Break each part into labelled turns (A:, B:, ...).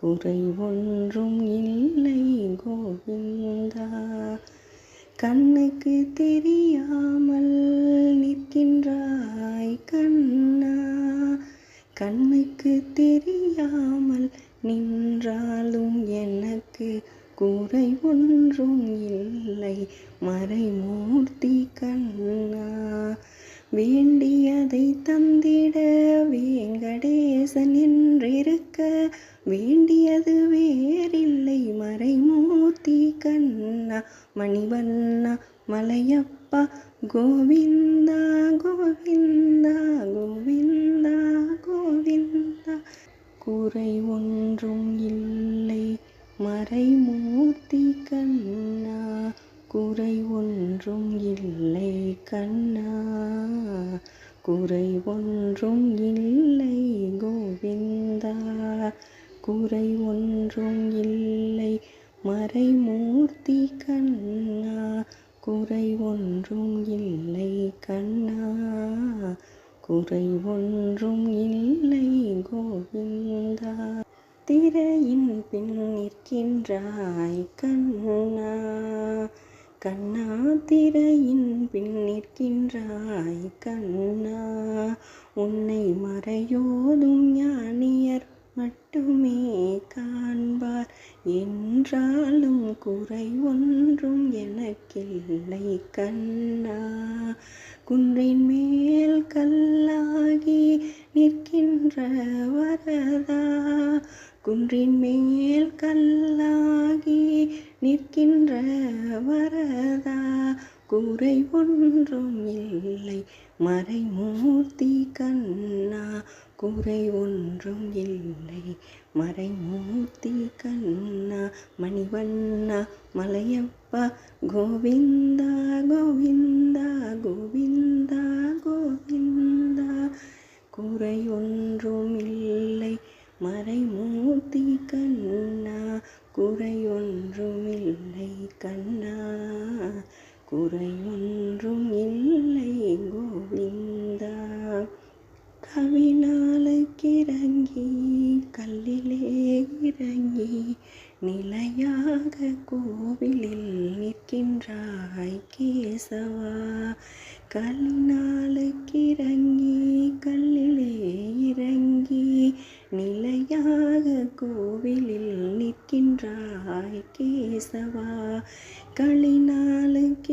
A: குறை ஒன்றும் இல்லை கோவிந்தா. கண்ணுக்கு தெரியாமல் நிற்கின்றாய் கண்ணா. கண்ணுக்கு தெரியாமல் நின்றாலும் எனக்கு குறை ஒன்றும் இல்லை மறைமூர்த்தி கண்ணா. வேண்டியதை தந்திட வேங்கடேசன் என்றிருக்க வேண்டியது வேறில்லை மறைமூர்த்தி கண்ணா மணிவண்ணா மலையப்பா கோவிந்தா கோவிந்தா கோவிந்தா கோவிந்தா. குறை ஒன்றும் இல்லை மறைமூர்த்தி கண்ணா குறை ஒன்றும் இல்லை கண்ணா. குறை ஒன்றும் இல்லை கோவிந்தா. குறை ஒன்றும் இல்லை மறைமூர்த்தி கண்ணா. குறை ஒன்றும் இல்லை கண்ணா. குறை ஒன்றும் இல்லை கோவிந்தா. திரையின் பின் நிற்கின்றாய் கண்ணா. கண்ணா திரையின் பின் நிற்கின்றாய் கண்ணா. உன்னை மறையோதும் ஞானியர் மட்டுமே காண்பார். என்றாலும் குறை ஒன்றும் எனக்கில்லை கண்ணா. குன்றின் மேல் கல்லாகி நிற்கின்ற வரதா? குன்றின் மேல் கல்லாகி நிற்கின்ற வரதா? குறை ஒன்றும் இல்லை. மறைமூர்த்தி கண்ணா குறை ஒன்றும் இல்லை. மறைமூர்த்தி கண்ணா மணிவண்ணா மலையப்பா கோவிந்தா கோவிந்தா கோவிந்தா கோவிந்தா. குறை ஒன்றும் இல்லை. மறைமூர்த்தி கண்ணா குறை ஒன்றும் இல்லை கண்ணா. குறை ஒன்றும் இல்லை கோவிந்தா கவினாலுக்கிறங்கி கல்லிலே இறங்கி நிலையாக கோவிலில் நிற்கின்றாய் கேசவா. கல்லினாலுக்கிறங்கி கல்லிலே இறங்கி நிலையாக கோவிலில் நிற் நிற்கின்றாய் கேசவா. களினாலுக்கிறங்கி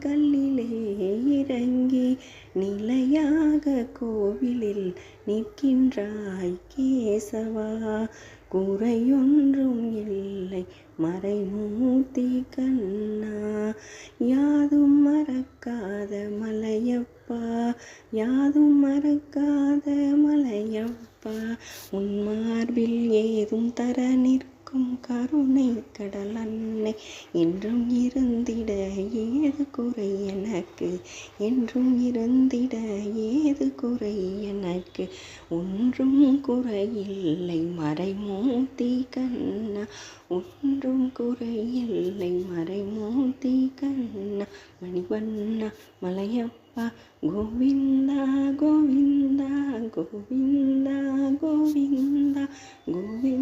A: கல்லிலே இறங்கி நிலையாக கோவிலில் நிற்கின்றாய் கேசவா. குறையொன்றும் இல்லை மறைமூர்த்தி கண்ணா. யாதும் மறக்காத மலையப்பா யாதும் மறக்காத மலையப்பா. உன் மார்பில் ஏதும் தர நிற்கும் கருணை கடல் அன்னை என்றும் இருந்திட ஏது குறை எனக்கு? என்றும் இருந்திட ஏது குறை எனக்கு? ஒன்றும் குறையில்லை மறைமூர்த்தி கண்ணா. ஒன்றும் குறையில்லை மறைமூர்த்தி கண்ணா. மணிவண்ணா மலையப்பா கோவிந்தா கோவிந்தா கோவிந்தா கோவிந்தா கோவிந்தா.